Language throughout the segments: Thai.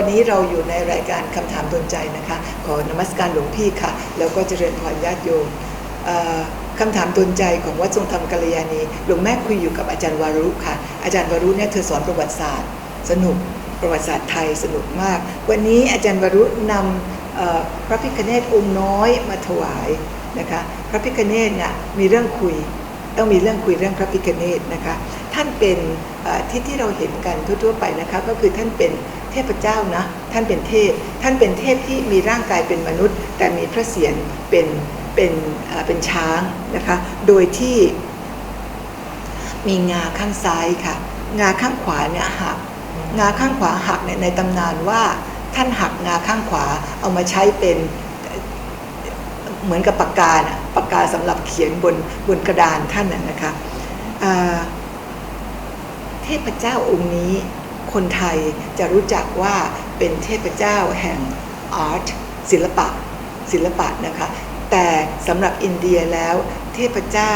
วันนี้เราอยู่ในรายการคำถามดนใจนะคะ ขอนมัสการหลวงพี่ค่ะ แล้วก็เจริญพรญาติโยมคำถามดนใจของวัดทรงธรรมกัลยาณีหลวงแม่คุยอยู่กับอาจารย์วารุค่ะ อาจารย์วารุเนี่ยเธอสอนประวัติศาสตร์ สนุกประวัติศาสตร์ไทยสนุกมาก วันนี้อาจารย์วารุนำพระพิคเนตองค์น้อยมาถวายนะคะพระพิคเนตเนี่ยมีเรื่องคุยต้องมีเรื่องคุยเรื่องพระพิคเนตนะคะท่านเป็นที่ที่เราเห็นกันทั่วๆไปนะคะก็คือท่านเป็น ทพเจ้านะ ท่านเป็นเทพ ท่านเป็นเทพที่มีร่างกายเป็นมนุษย์ แต่มีพระเศียรเป็นเป็นเป็นช้างนะคะ โดยที่มีงาข้างซ้ายค่ะ งาข้างขวาเนี่ยหัก งาข้างขวาหักเนี่ยในตำนานว่าท่านหักงาข้างขวาเอามาใช้เป็นเหมือนกับปากกานะปากกาสำหรับเขียนบนบนกระดานท่านน่ะนะคะเทพเจ้าองค์นี้ คนไทยจะรู้จักว่าเป็นเทพเจ้าแห่งอาร์ตศิลปะศิลปะนะคะ แต่สำหรับอินเดียแล้วเทพเจ้า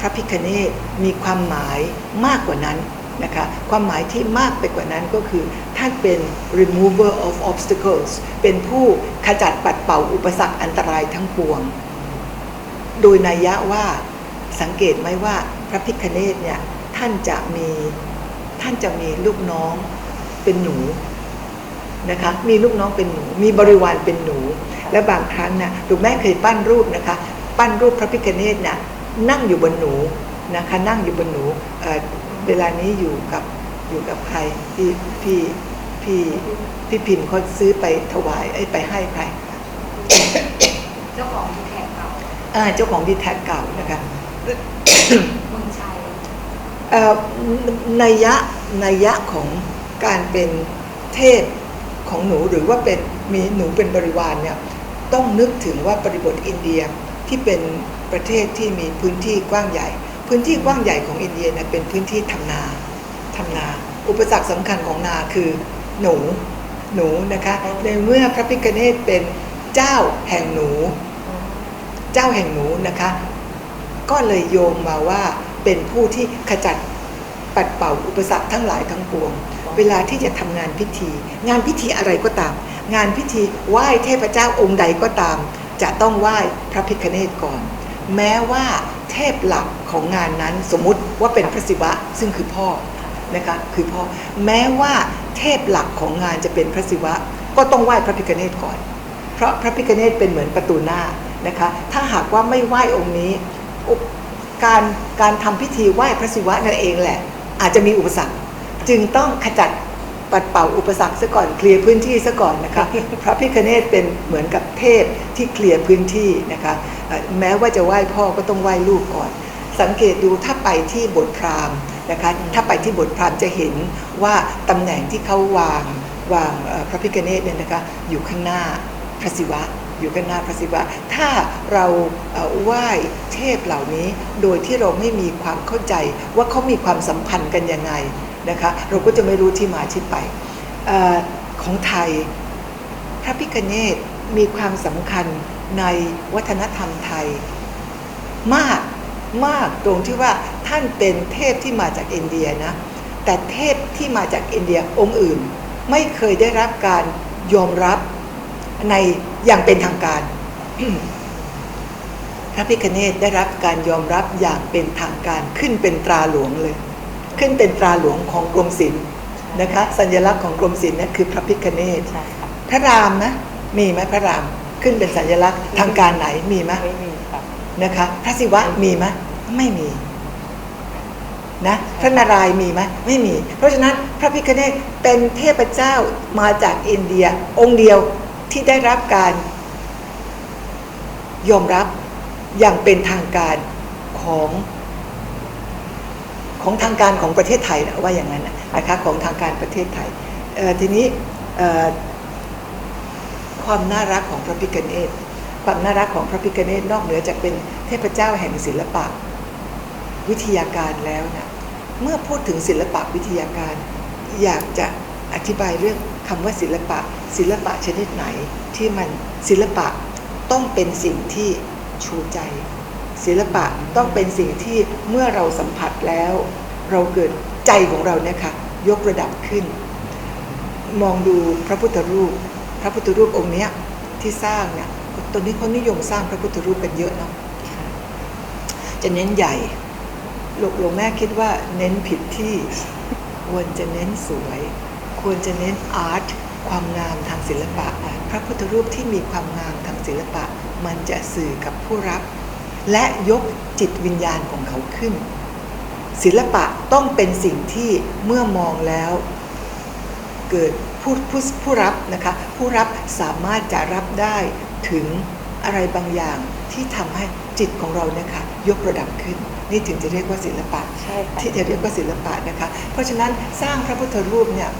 พระพิคเนตมีความหมายมากกว่านั้นนะคะความหมายที่มากไปกว่านั้นก็คือ ท่านเป็น remover of obstacles เป็นผู้ขจัดปัดเป่าอุปสรรคอันตรายทั้งปวง โดยนัยยะว่าสังเกตไหมว่าพระพิคเนตเนี่ยท่านจะมี ท่านจะมีลูกน้องเป็นหนูนะคะ มีลูกน้องเป็นหนู มีบริวารเป็นหนู และบางครั้งนะลูกแม่เคยปั้นรูปนะคะ ปั้นรูปพระพิคเนตน่ะนั่งอยู่บนหนูนะคะ นั่งอยู่บนหนูเอ่อเวลานี้อยู่กับอยู่กับใครพี่พี่พี่พี่พิมพ์เขาซื้อไปถวายเอ้ยไปให้ใครเจ้าของที่แขกเก่าอ่าเจ้าของดีแท็กเก่านะคะ เมืองชัย เอ่อ นัยยะนัยยะของการเป็นเทพของหนูหรือว่าเป็นมีหนูเป็นบริวารเนี่ยต้องนึกถึงว่าบริบทอินเดียที่เป็นประเทศที่มีพื้นที่กว้างใหญ่ พื้นที่กว้างใหญ่ของอินเดียเนี่ยเป็นพื้นที่ทำนาทำนา อุปสรรคสำคัญของนาคือหนูหนูนะคะในเมื่อพระพิฆเนศเป็นเจ้าแห่งหนู เจ้าแห่งหนูนะคะ ก็เลยโยงมาว่า เป็นผู้ที่ขจัดปัดเป่าอุปสรรคทั้งหลายทั้งปวง เวลาที่จะทำงานพิธี งานพิธีอะไรก็ตาม งานพิธีไหว้เทพเจ้าองค์ใดก็ตาม จะต้องไหว้พระพิฆเนศก่อน แม้ว่าเทพหลักของงานนั้นสมมุติว่าเป็นพระศิวะซึ่งคือพ่อนะคะคือพ่อแม้ว่าเทพหลักของงานจะเป็นพระศิวะ ก็ต้องไหว้พระพิฆเนศก่อน เพราะพระพิฆเนศเป็นเหมือนประตูหน้านะคะ ถ้าหากว่าไม่ไหว้องค์นี้อุป การการทำพิธีไหว้พระศิวะนั่นเองแหละ อาจจะมีอุปสรรค จึงต้องขจัดปัดเป่าอุปสรรคซะก่อนเคลียร์พื้นที่ซะก่อนนะคะพระพิฆเนศเป็นเหมือนกับเทพที่เคลียร์พื้นที่นะคะแม้ว่าจะไหว้พ่อก็ต้องไหว้ลูกก่อน สังเกตดูถ้าไปที่บทพราหมณ์นะคะถ้าไปที่บทพราหมณ์จะเห็นว่าตำแหน่งที่เขาวางวางพระพิฆเนศเนี่ยนะคะอยู่ข้างหน้าพระศิวะ อยู่ข้างหน้าพระศิวะ ถ้าเราไหว้เทพเหล่านี้ โดยที่เราไม่มีความเข้าใจว่าเขามีความสัมพันธ์กันยังไงนะคะเราก็จะไม่รู้ที่มาที่ไปอของไทย พระพิฆเนศมีความสำคัญในวัฒนธรรมไทย มากมากตรงที่ว่าท่านเป็นเทพที่มาจากอินเดียนะแต่เทพที่มาจากอินเดียองค์อื่น ไม่เคยได้รับการยอมรับ ในอย่างเป็นทางการ พระพิคเนตได้รับการยอมรับอย่างเป็นทางการขึ้นเป็นตราหลวงเลย ขึ้นเป็นตราหลวงของกรมศิลป์นะคะ สัญลักษณ์ของกรมศิลป์นั่นคือพระพิคเนตใช่ครับพระรามนะ มีไหมพระรามขึ้นเป็นสัญลักษณ์ทางการไหนมีไหมไม่มีครับนะคะ พระศิวะมีไหมไม่มีนะพระนารายณ์มีไหมไม่มี เพราะฉะนั้นพระพิฆเนศเป็นเทพเจ้ามาจากอินเดียองค์เดียว ที่ได้รับการยอมรับอย่างเป็นทางการของของทางการของประเทศไทยนะว่าอย่างนั้นนะคะของทางการประเทศไทยทีนี้ความน่ารักของพระพิฆเนศความน่ารักของพระพิฆเนศนอกเหนือจากเป็นเทพเจ้าแห่งศิลปะ วิทยาการแล้วนะเมื่อพูดถึงศิลปะวิทยาการ อยากจะอธิบายเรื่อง คำว่าศิลปะ ศิลปะชนิดไหนที่มันศิลปะต้องเป็นสิ่งที่ชูใจ ศิลปะต้องเป็นสิ่งที่เมื่อเราสัมผัสแล้ว เราเกิดใจของเราเนี่ยค่ะยกระดับขึ้น มองดูพระพุทธรูป พระพุทธรูปองค์เนี้ยที่สร้างเนี่ยตอนนี้เขานิยมสร้างพระพุทธรูปกันเยอะเนาะจะเน้นใหญ่หลวงหลวงแม่คิดว่าเน้นผิดที่ ควรจะเน้นสวย ควรจะเน้นอาร์ต ความงามทางศิลปะ พระพุทธรูปที่มีความงามทางศิลปะ มันจะสื่อกับผู้รับ และยกจิตวิญญาณของเขาขึ้น ศิลปะต้องเป็นสิ่งที่เมื่อมองแล้ว เกิดผู้ผู้ผู้รับนะคะผู้รับสามารถจะรับได้ถึงอะไรบางอย่างที่ทำให้จิตของเราเนี่ยค่ะยกระดับขึ้น นี่ถึงจะเรียกว่าศิลปะใช่ค่ะที่จะเรียกว่าศิลปะนะคะ เพราะฉะนั้นสร้างพระพุทธรูปเนี่ย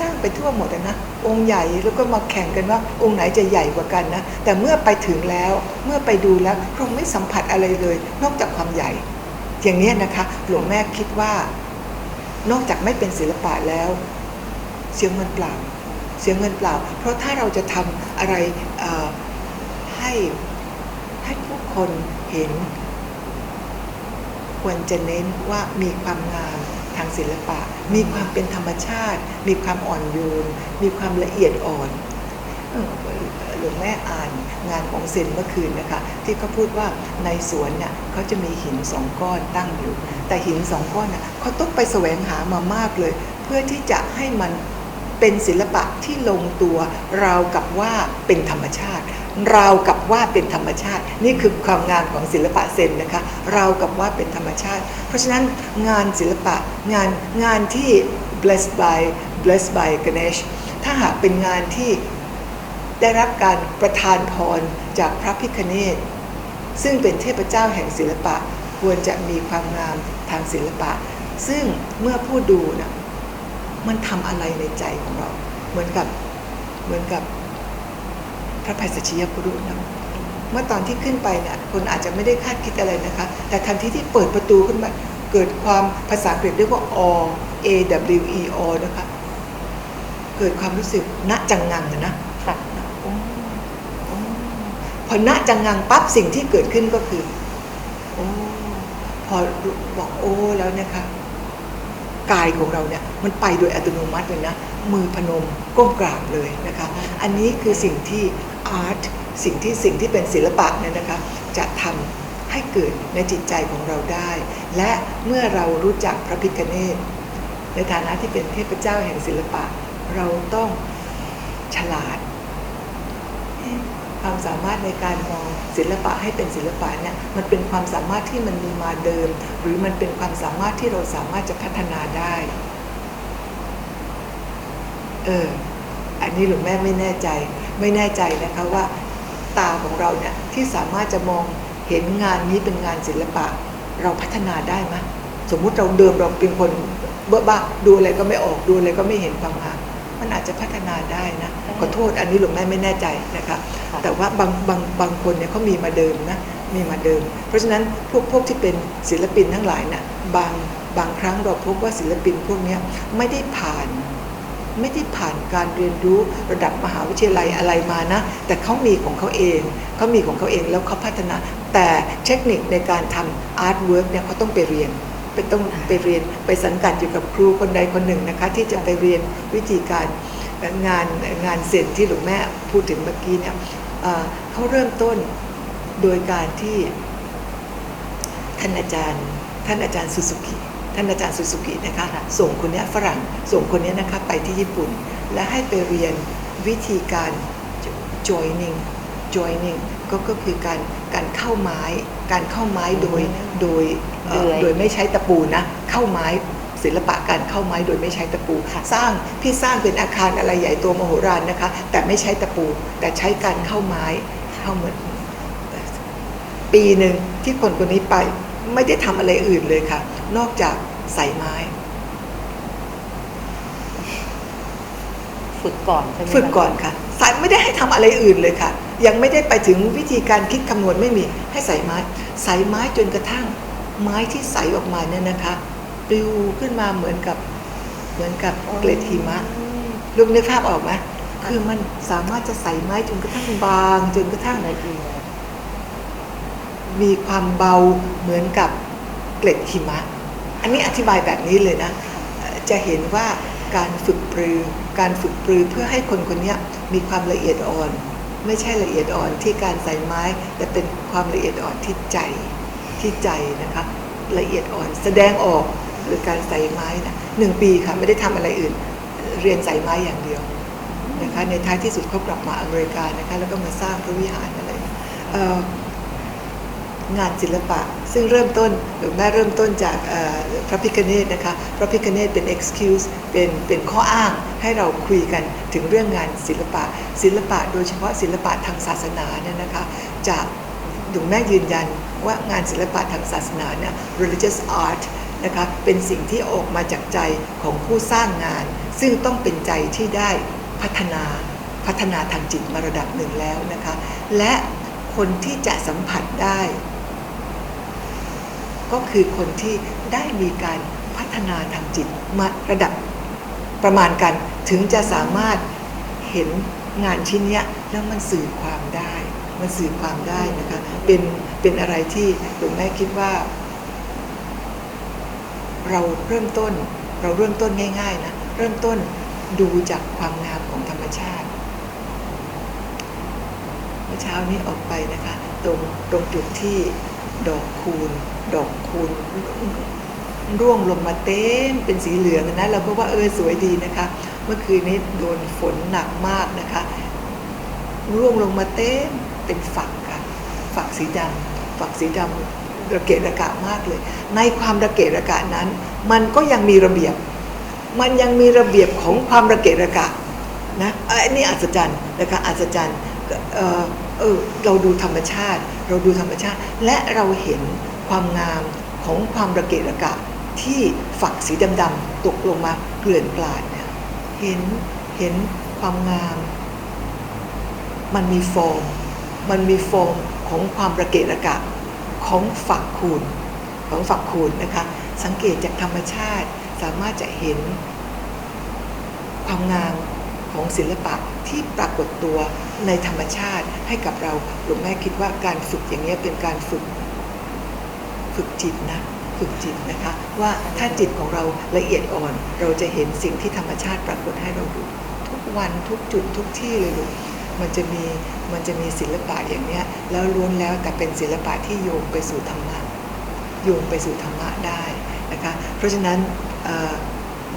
สร้างไปทั่วหมดนะองค์ใหญ่แล้วก็มาแข่งกันว่าองค์ไหนจะใหญ่กว่ากันนะแต่เมื่อไปถึงแล้วเมื่อไปดูแล้วเราไม่สัมผัสอะไรเลย นอกจากความใหญ่ อย่างนี้นะคะ หลวงแม่คิดว่า นอกจากไม่เป็นศิลปะแล้ว เสียเงินเปล่า เสียเงินเปล่า เพราะถ้าเราจะทำอะไรให้ให้ผู้คนเห็น ควรจะเน้นว่ามีความงาม ทางศิลปะ มีความเป็นธรรมชาติ มีความอ่อนโยน มีความละเอียดอ่อนหลวงแม่อ่านงานของเซนเมื่อคืนนะคะ ที่เขาพูดว่าในสวนเนี่ยเขาจะมีหินสองก้อนตั้งอยู่ แต่หินสองก้อนน่ะเขาต้องไปแสวงหามามากเลย เพื่อที่จะให้มัน เป็นศิลปะที่ลงตัวราวกับว่าเป็นธรรมชาติราวกับว่าเป็นธรรมชาติ นี่คือความงามของศิลปะเซนนะคะราวกับว่าเป็นธรรมชาติ เพราะฉะนั้นงานศิลปะงานงานที่ blessed by blessed by Ganesh ถ้าหากเป็นงานที่ได้รับการประทานพรจากพระพิคเนตซึ่งเป็นเทพเจ้าแห่งศิลปะ ควรจะมีความงามทางศิลปะ ซึ่งเมื่อผู้ดูนะ มันทำอะไรในใจของเรา เหมือนกับเหมือนกับพระภัยสัชยพุรุษนะเมื่อตอนที่ขึ้นไปเนี่ยคนอาจจะไม่ได้คาดคิดอะไรนะคะ แต่ทันทีที่เปิดประตูขึ้นมา เกิดความภาษาอังกฤษเรียกว่า a a w e o นะคะ เกิดความรู้สึกณจังงังอะนะค่ะโอ้โอ้พอณจังงังปั๊บสิ่งที่เกิดขึ้นก็คือโอ้พอบอกโอ้แล้วเนะคะกายของเราเนี่ย มันไปโดยอัตโนมัติเลยนะ มือพนมก้มกราบเลยนะคะ อันนี้คือสิ่งที่อาร์ตสิ่งที่สิ่งที่เป็นศิลปะเนี่ยนะคะ จะทำให้เกิดในจิตใจของเราได้ และเมื่อเรารู้จักพระพิฆเนศในฐานะที่เป็นเทพเจ้าแห่งศิลปะ เราต้องฉลาดความสามารถในการมองศิลปะให้เป็นศิลปะเนี่ยมันเป็นความสามารถที่มันมีมาเดิม หรือมันเป็นความสามารถที่เราสามารถจะพัฒนาได้ เออ อันนี้หลวงแม่ไม่แน่ใจ ไม่แน่ใจนะคะว่า ตาของเราเนี่ยที่สามารถจะมองเห็นงานนี้เป็นงานศิลปะ เราพัฒนาได้ไหมสมมุติเราเดิมเราเป็นคนเบ้อบ้าดูอะไรก็ไม่ออกดูอะไรก็ไม่เห็นความงามมันอาจจะพัฒนาได้นะขอโทษอันนี้หลวงแม่ไม่แน่ใจนะคะ แต่ว่าบางบางบางคนเนี่ยเขามีมาเดิมนะมีมาเดิม เพราะฉะนั้นพวกพวกที่เป็นศิลปินทั้งหลายนะ่ะบางบางครั้งเราพบว่าศิลปินพวกเนี้ยไม่ได้ผ่าน ไม่ได้ผ่านการเรียนรู้ระดับมหาวิทยาลัยอะไรมานะ แต่เขามีของเขาเองเขามีของเขาเองแล้วเขาพัฒนา แต่เทคนิคในการทำอาร์ตเวิร์กเนี่ยเขาต้องไปเรียนไปต้องไปเรียนไปสังกัดอยู่กับครูคนใดคนหนึ่งนะคะ ที่จะไปเรียนวิธีการงานงานเสร็จที่หลวงแม่พูดถึงเมื่อกี้เนี่ยเขาเริ่มต้นโดยการที่ท่านอาจารย์ ท่านอาจารย์ซูซูกิ ท่านอาจารย์ซูซูกินะคะส่งคนเนี้ยฝรั่งส่งคนเนี้ยนะคะไปที่ญี่ปุ่น และให้ไปเรียนวิธีการ joining joining ก็ก็คือการการเข้าไม้การเข้าไม้โดยโดยเอ่อเลื่อยโดยไม่ใช้ตะปูนะเข้าไม้ศิลปะการเข้าไม้โดยไม่ใช้ตะปูค่ะสร้างพี่สร้างเป็นอาคารอะไรใหญ่โตมโหฬารนะคะ แต่ไม่ใช้ตะปู แต่ใช้การเข้าไม้เข้าเหมือนปีหนึ่งที่คนคนนี้ไปไม่ได้ทำอะไรอื่นเลยค่ะ นอกจาก ใส่ไม้ ฝึกก่อนใช่ไหมฝึกก่อนค่ะสายไม่ได้ให้ทำอะไรอื่นเลยค่ะ ยังไม่ได้ไปถึงวิธีการคิดคำนวณไม่มี ให้ใส่ไม้ ใส่ไม้จนกระทั่ง ไม้ที่ใสออกมาเนี่ยนะคะปลิวขึ้นมาเหมือนกับ เหมือนกับเกล็ดหิมะอืมลูกนึกภาพออกไหมคือมันสามารถจะใส่ไม้จนกระทั่งบางจนกระทั่งละเอียดมีความเบาเหมือนกับเกล็ดหิมะอั นนี้อธิบายแบบนี้เลยนะ จะเห็นว่าการฝึกปรือ การฝึกปรือเพื่อให้คนคนนี้มีความละเอียดอ่อน ไม่ใช่ละเอียดอ่อนที่การใส่ไม้ แต่เป็นความละเอียดอ่อนที่ใจที่ใจนะคะละเอียดอ่อนแสดงออกหรือการใส่ไม้นะหนึ่งปีค่ะไม่ได้ทำอะไรอื่น เรียนใส่ไม้อย่างเดียวนะคะในท้ายที่สุดเขากลับมาอเมริกานะคะแล้วก็มาสร้างพระวิหารอะไรเอ่อ งานศิลปะ ซึ่งเริ่มต้นหรือแม่เริ่มต้นจากพระพิคเนตนะคะพระพิคเนตเป็น excuse เป็นเป็นข้ออ้างให้เราคุยกันถึงเรื่องงานศิลปะ ศิลปะโดยเฉพาะศิลปะทางศาสนาเนี่ยนะคะจะหลวงแม่ยืนยันว่างานศิลปะทางศาสนาเนี่ย religious art นะคะเป็นสิ่งที่ออกมาจากใจของผู้สร้างงาน ซึ่งต้องเป็นใจที่ได้พัฒนาพัฒนาทางจิตมาระดับหนึ่งแล้วนะคะ และคนที่จะสัมผัสได้ ก็คือคนที่ได้มีการพัฒนาทางจิตมาระดับประมาณกันถึงจะสามารถเห็นงานชิ้นเนี้ยแล้วมันสื่อความได้ มันสื่อความได้นะคะเป็นเป็นอะไรที่หลวงแม่คิดว่า เราเริ่มต้นเราเริ่มต้นง่ายๆนะเริ่มต้นดูจากความงามของธรรมชาติเมื่อเช้านี้ออกไปนะคะ ตรงตรงจุดที่ ดอกคูณ ดอกคูณร่วงลงมาเต็มเป็นสีเหลืองนะเราก็ว่าเออสวยดีนะคะ เมื่อคืนนี้โดนฝนหนักมากนะคะ ร่วงลงมาเต็มเป็นฝักค่ะ ฝักสีดำฝักสีดำระเกะระกะมากเลย ในความระเกะระกะนั้น มันก็ยังมีระเบียบ มันยังมีระเบียบของความระเกะระกะนะอันนี้อัศจรรย์นะคะอัศจรรย์ เออเราดูธรรมชาติ เราดูธรรมชาติ และเราเห็นความงามของความระเกะระกะที่ฝักสีดำๆตกลงมาเกลื่อนกลาดเนี่ยเห็นเห็นความงาม มันมีฟอร์มมันมีฟอร์มของความระเกะระกะของฝักคูณของฝักคูณนะคะ สังเกตจากธรรมชาติสามารถจะเห็นความงาม ของศิลปะที่ปรากฏตัวในธรรมชาติให้กับเราหลวงแม่คิดว่าการฝึกอย่างนี้เป็นการฝึกฝึกจิตนะฝึกจิตนะคะว่าถ้าจิตของเราละเอียดอ่อน เราจะเห็นสิ่งที่ธรรมชาติปรากฏให้เราดูทุกวันทุกจุดทุกที่เลยลูกมันจะมีมันจะมีศิลปะอย่างเนี้ยแล้วล้วนแล้วแต่เป็นศิลปะที่โยงไปสู่ธรรมะโยงไปสู่ธรรมะได้นะคะเพราะฉะนั้นเ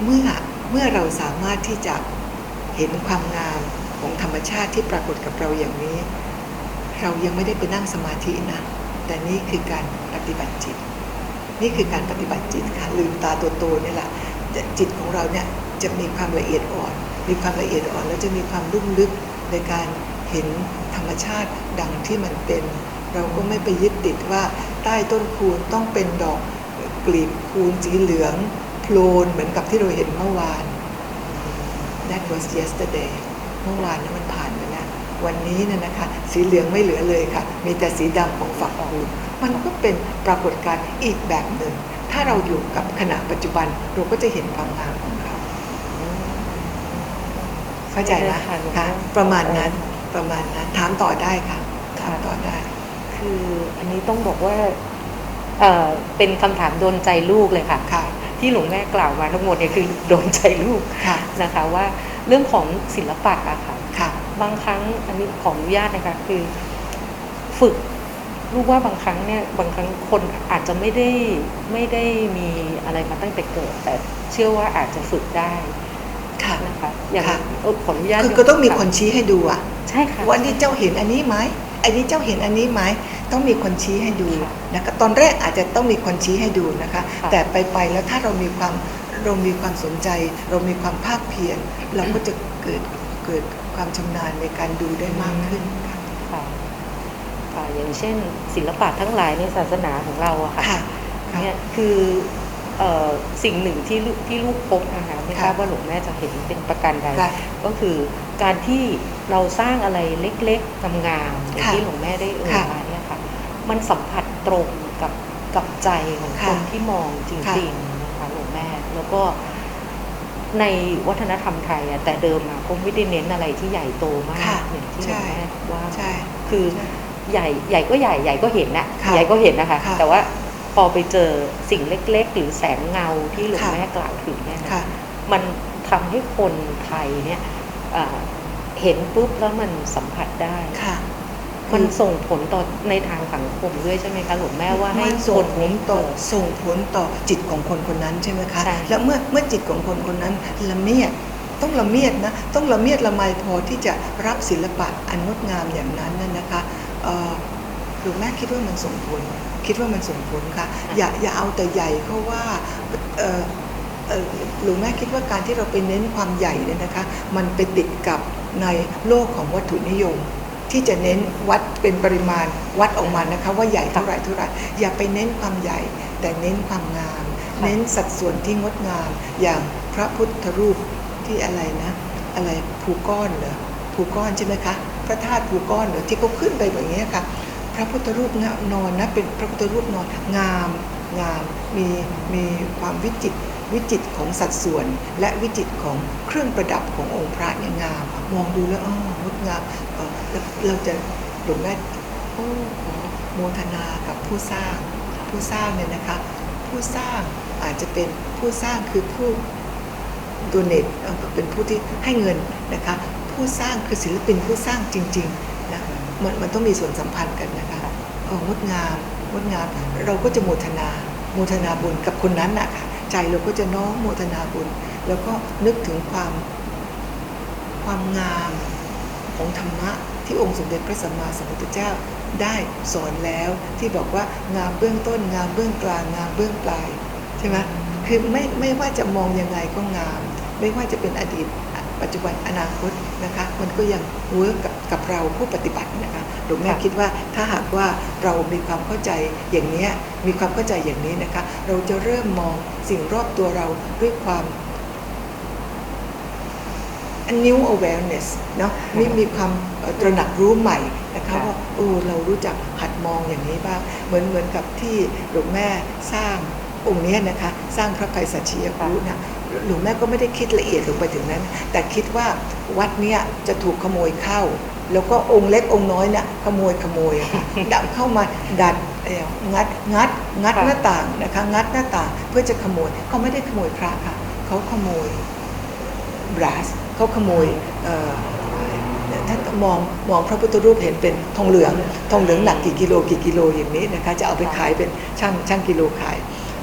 เมื่อเมื่อเราสามารถที่จะ เห็นความงามของธรรมชาติที่ปรากฏกับเราอย่างนี้ เรายังไม่ได้ไปนั่งสมาธินะ แต่นี่คือการปฏิบัติจิต นี่คือการปฏิบัติจิตค่ะลืมตาตัวโตนี่แหละจิตของเราเนี่ยจะมีความละเอียดอ่อน มีความละเอียดอ่อนแล้วจะมีความลุ่มลึกในการเห็นธรรมชาติดังที่มันเป็น เราก็ไม่ไปยึดติดว่าใต้ต้นคูณต้องเป็นดอกกลีบคูณสีเหลืองโพลนเหมือนกับที่เราเห็นเมื่อวาน That was yesterday เมื่อวานนั้นมันผ่านไปแล้ววันนี้เนยนะคะสีเหลืองไม่เหลือเลยค่ะ มีแต่สีดำของฝักคูณมันก็เป็นปรากฏการณ์อีกแบบหนึ่ง ถ้าเราอยู่กับขณะปัจจุบันเราก็จะเห็นความงามของเขาเข้าใจนะค่ะหนูคะประมาณนั้นประมาณนั้นถามต่อได้ค่ะถามต่อได้ คืออันนี้ต้องบอกว่าเอ่อเป็นคำถามโดนใจลูกเลยค่ะค่ะ ที่หลวงแม่กล่าวมาทั้งหมดเนี่ยคือโดนใจลูกค่ะนะคะว่าเรื่องของศิลปะอะค่ะค่ะ บางครั้งอันนี้ขออนุญาตนะคะคือฝึกลูกว่าบางครั้งเนี่ยบางครั้งคนอาจจะไม่ได้ไม่ได้มีอะไรมาตั้งแต่เกิด แต่เชื่อว่าอาจจะฝึกได้ค่ะนะคะอย่างค่ะเออขออนุญาตคือก็ต้องมีคนชี้ให้ดูอะใช่ค่ะว่านี่เจ้าเห็นอันนี้ไหม อันนี้เจ้าเห็นอันนี้ไหมต้องมีคนชี้ให้ดูค่ะนะคะตอนแรกอาจจะต้องมีคนชี้ให้ดูนะคะค่ะแต่ไปไปๆแล้วถ้าเรามีความเรามีความสนใจ เรามีความภาคเพียรเราก็จะเกิดเกิดความชำนาญในการดูได้มากขึ้นค่ะค่ะค่ะอย่างเช่นศิลปะทั้งหลายในศาสนาของเราอะค่ะค่ะค่ะเนี่ยคือเอ่อ สิ่งหนึ่งที่ลูกที่ลูกพบนะคะไม่ทราบค่ะว่าหลวงแม่จะเห็นเป็นประการใดค่ะก็คือการที่เราสร้างอะไรเล็กๆงามๆอย่างค่ะที่หลวงแม่ได้เอ่ยค่ะมาเนี่ยค่ะมันสัมผัสตรงกับกับใจของค่ะคนที่มองจค่ะริงๆนะคะหลวงแม่แล้วก็ในวัฒนธรรมไทยอะแต่เดิมอะก็ไม่ได้เน้นอะไรที่ใหญ่โตมากค่ะอย่างที่หลใช่วงแม่ว่าใช่คือใหญ่ใหญ่ก็ใหญ่ใหญ่ก็เห็นนะค่ะใหญ่ก็เห็นนะคะค่ะแต่ว่า พอไปเจอสิ่งเล็ก ๆ หรือแสงเงาที่หลวงค่ะแม่กล่าวถึงเนี่ยนะ嗯ค่ะมันททำให้คนไทยเนี่ยเอ่อเห็นปุ๊บแล้วมันสัมผัสได้ค่ะ มันส่งผลต่อในทางสังคมด้วยใช่ไหมคะหลวงแม่ว่าให้มันคส่งนผลต่อส่งผลต่อจิตของคนคนนั้นใช่ไหมคะใช่แล้วเมื่อเมื่อจิตของคนคนนั้นละเมียดต้องละเมียดนะต้องละเมียดละไมพอที่จะรับศิลปะอันงดงามอย่างนั้นน่ะนะคะเอ่อ หลวงแม่คิดว่ามันส่งผล คิดว่ามันส่งผลค่ะ อย่าอย่าเอาแต่ใหญ่เขาว่าเอ่อเอ่อหลวงแม่คิดว่าการที่เราไปเน้นความใหญ่เนี่ยนะคะ มันไปติดกับในโลกของวัตถุนิยม ที่จะเน้นวัดเป็นปริมาณวัดออกมานะคะ ว่าใหญ่เท่าไหร่เท่าไหร่อย่าไปเน้นความใหญ่ แต่เน้นความงาม เน้นสัดส่วนที่งดงาม อย่างพระพุทธรูปที่อะไรนะ อะไรภูก้อนเหรอภูก้อนใช่ไหมคะพระธาตุภูก้อนเหรอที่เขาขึ้นไปแบบนี้ค่ะ พระพุทธรูปนอนนะเป็นพระพุทธรูปนอนงามงามมีมีความวิจิตวิจิตของสัดส่วน และวิจิตของเครื่องประดับขององค์พระเนี่ยงาม มองดูแล้วอ๋องดงามเเราจะหลงแม่โอ้ขอโมทนากับผู้สร้างผู้สร้างเนี่ยนะคะผู้สร้างอาจจะเป็นผู้สร้างคือผู้ดเนตเป็นผู้ที่ให้เงินนะคะผู้สร้างคือศิลปินผู้สร้างจริงๆนะมันมันต้องมีส่วนสัมพันธ์กันนะ องดงามงดงาม เราก็จะโมทนาโมทนาบุญกับคนนั้นน่ะค่ะใจเราก็จะน้อมโมทนาบุญ แล้วก็นึกถึงความความงามของธรรมะที่องค์สมเด็จพระสัมมาสัมพุทธเจ้าได้สอนแล้วที่บอกว่างามเบื้องต้น งามเบื้องกลางงามเบื้องปลายใช่ไหมคือไม่ไม่ว่าจะมองยังไงก็งาม ไม่ว่าจะเป็นอดีตปัจจุบันอนาคตนะคะ มันก็ยังเวิร์กกับกับเราผู้ปฏิบัตินะคะ ลวงแม่ค่ะคิดว่าถ้าหากว่าเรามีความเข้าใจอย่างนี้ยมีความเข้าใจอย่างนี้นะคะ เราจะเริ่มมองสิ่งรอบตัวเราด้วยความ new awareness เนาะมีมีความเอ่อตระหนักรู้ใหม่นะคะค่ะว่าโอ้เรารู้จักหัดมองอย่างนี้บ้าง เหมือนเหมือนกับที่หลวงแม่สร้างองค์เนี้ยนะคะ สร้างพระไพศาชียคุนะหลวงแม่ก็ไม่ได้คิดละเอียดลงไปถึงนั้น แต่คิดว่าวัดเนี้ยจะถูกขโมยเข้า แล้วก็องค์เล็กองค์น้อยเนี่ยขโมยขโมยอะค่ะดับเข้ามาดัดเอ่องัดงัดงัดค่ะหน้าต่างนะคะงัดหน้าต่างเพื่อจะขโมยเขาไม่ได้ขโมยพระค่ะเขาขโมยบราสเขาขโมยเอ่อถ้ามองมองพระพุทธรูปเห็นเป็นทองเหลืองทองเหลืองหนักกี่กิโลกี่กิโลอย่างนี้นะคะจะเอาไปขายเป็นช่างช่างกิโลขาย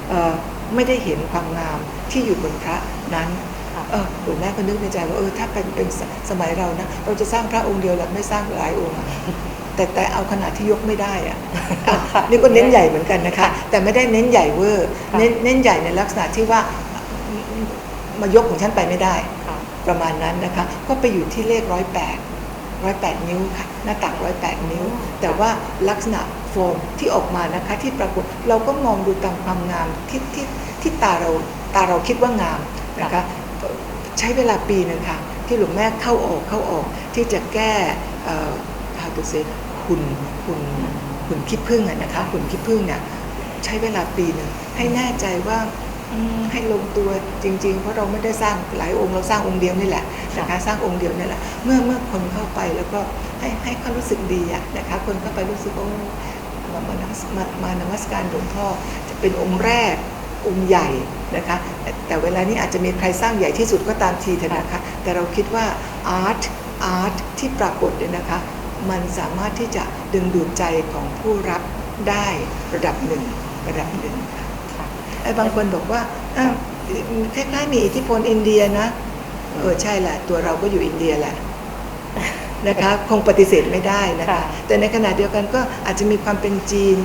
เอ่อไม่ได้เห็นความงามที่อยู่บนพระนั้นค่ะ เออหลวงแม่ก็นึกในใจว่าเออถ้าเป็นเป็นสมัยเรานะเราจะสร้างพระองค์เดียวแหละไม่สร้างหลายองค์แต่แต่เอาขนาดที่ยกไม่ได้อะค่ะนี่ก็เน้นใหญ่เหมือนกันนะคะ แต่ไม่ได้เน้นใหญ่เวอร์เน้นเน้นใหญ่ในลักษณะที่ว่ามายกของฉันไปไม่ได้ ประมาณนั้นนะคะ ก็ไปอยู่ที่เลขร้อยแปดร้อยแปดนิ้วค่ะหน้าตักร้อยแปดนิ้ว แต่ว่าลักษณะโฟมที่ออกมานะคะที่ปรากฏเราก็มองดูตามความงามที่ที่ที่ตาเราตาเราคิดว่างามนะคะ ใช้เวลาปีนึงค่ะที่หลวงแม่เข้าออกเข้าออกที่จะแก้เอ่อ how to say หุ่นหุ่นหุ่นขี้ผึ้งอะนะคะหุ่นขี้ผึ้งเนี่ยใช้เวลาปีหนึ่งให้แน่ใจว่าให้ลงตัวจริง ๆ เพราะเราไม่ได้สร้างหลายองค์เราสร้างองค์เดียวนี่แหละนะคะสร้างองค์เดียวนี่แหละเมื่อเมื่อคนเข้าไปแล้วก็ให้ให้เขารู้สึกดีอะนะคะคนเข้าไปรู้สึกโอ้มามามานมัสการหลวงพ่อจะเป็นองค์แรก องค์ใหญ่นะคะแต่แต่เวลานี้อาจจะมีใครสร้างใหญ่ที่สุดก็ตามทีเถอะนะคะแต่เราคิดว่าอาร์ตอาร์ตที่ปรากฏเนี่ยนะคะมันสามารถที่จะดึงดูดใจของผู้รับได้ระดับหนึ่งระดับหนึ่งค่ะค่ะไอ้บางคนบอกว่าอ้าวคล้ายๆมีอิทธิพลอินเดียนะเออใช่แหละตัวเราก็อยู่อินเดียแหละนะคะคงปฏิเสธไม่ได้นะคะค่ะแต่ในขณะเดียวกันก็อาจจะมีความเป็นจีน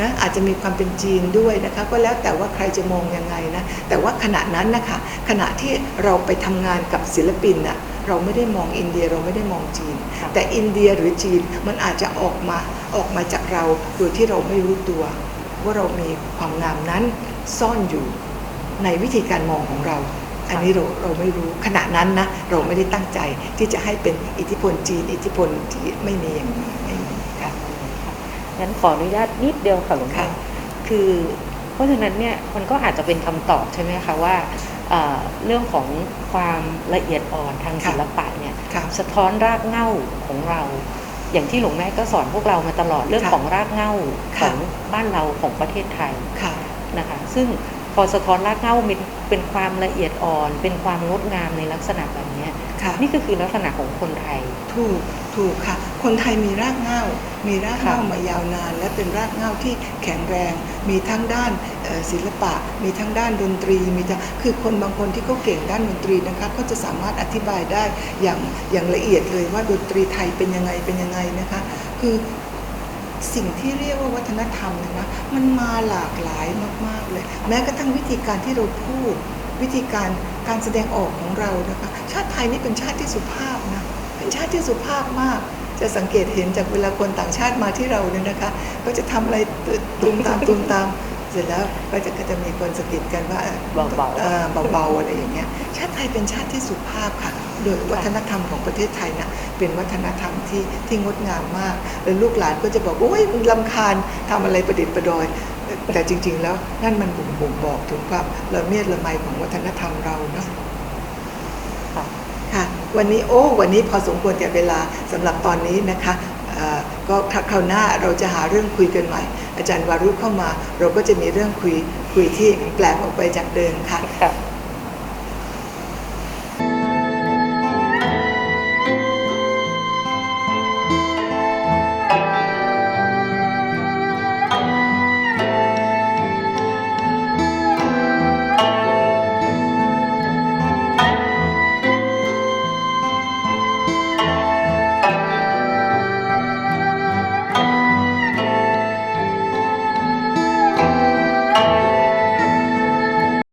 นะอาจจะมีความเป็นจีนด้วยนะคะก็แล้วแต่ว่าใครจะมองยังไงนะแต่ว่าขณะนั้นนะคะขณะที่เราไปทำงานกับศิลปินน่ะเราไม่ได้มองอินเดียเราไม่ได้มองจีนค่ะแต่อินเดียหรือจีนมันอาจจะออกมาออกมาจากเราโดยที่เราไม่รู้ตัว ว่าเรามีความงามนั้นซ่อนอยู่ในวิธีการมองของเรา อันนี้เราเราไม่รู้ขณะนั้นนะเราไม่ได้ตั้งใจที่จะให้เป็นอิทธิพลจีน อิทธิพลที่ไม่มีอย่างนี้ไม่มีค่ะ งั้นขออนุญาตนิดเดียวค่ะหลวงพ่อค่ะคือเพราะฉะนั้นเนี่ยมันก็อาจจะเป็นคำตอบใช่ไหมคะว่าเอ่อเรื่องของความละเอียดอ่อนทางค่ะศิลปะเนี่ยค่ะสะท้อนรากเหง้าของเรา อย่างที่หลวงแม่ก็สอนพวกเรามาตลอดเรื่องค่ะของรากเหง้าขค่ะองบ้านเราของประเทศไทยค่ะนะคะซึ่งพอสะท้อนรากเหง้าเป็นเป็นความละเอียดอ่อน เป็นความงดงามในลักษณะแบบเนี้ยค่ะนี่ก็คือลักษณะของคนไทยถูกถูกค่ะ คนไทยมีรากเหง้า มีรากเหง้าค่ะมายาวนาน และเป็นรากเหง้าที่แข็งแรง มีทั้งด้านเอ่อศิลปะ มีทั้งด้านดนตรี มีทั้งคือคนบางคนที่เขาเก่งด้านดนตรีนะคะก็จะสามารถอธิบายได้อย่างอย่างละเอียดเลยว่าดนตรีไทยเป็นยังไงเป็นยังไงนะคะคือสิ่งที่เรียกว่าวัฒนธรรมเนยนะมันมาหลากหลายมากๆเลย แม้กระทั่งวิธีการที่เราพูด วิธีการการแสดงออกของเรานะคะ ชาติไทยนี่เป็นชาติที่สุภาพนะเป็นชาติที่สุภาพมาก จะสังเกตเห็นจากเวลาคนต่างชาติมาที่เราเนี่ยนะคะ ก็จะทำอะไรตุมตามตุมตาม เสร็จแล้วก็จะก็จะมีคนสะกิดกันว่าเบาๆอ่อเบาๆอะไรอย่างเงี้ย ชาติไทยเป็นชาติที่สุภาพค่ะ โดยวัฒนธรรมของประเทศไทยนะเป็นวัฒนธรรมที่ที่งดงามมาก แล้วลูกหลานก็จะบอกว่าโอ้ยมึงลำคาญทำอะไรประดิษฐ์ประดอยแต่จริง ๆ แล้วนั่นมันบ่งบ่งบอกถึงความละเมียดละไมของวัฒนธรรมเราเนาะค่ะค่ะ วันนี้โอ้วันนี้พอสมควรแก่เวลาสำหรับตอนนี้นะคะก็คราวหน้าเราจะหาเรื่องคุยกันใหม่ อาจารย์วารุเข้ามา เราก็จะมีเรื่องคุยคุยที่แปลกออกไปจากเดิมค่ะ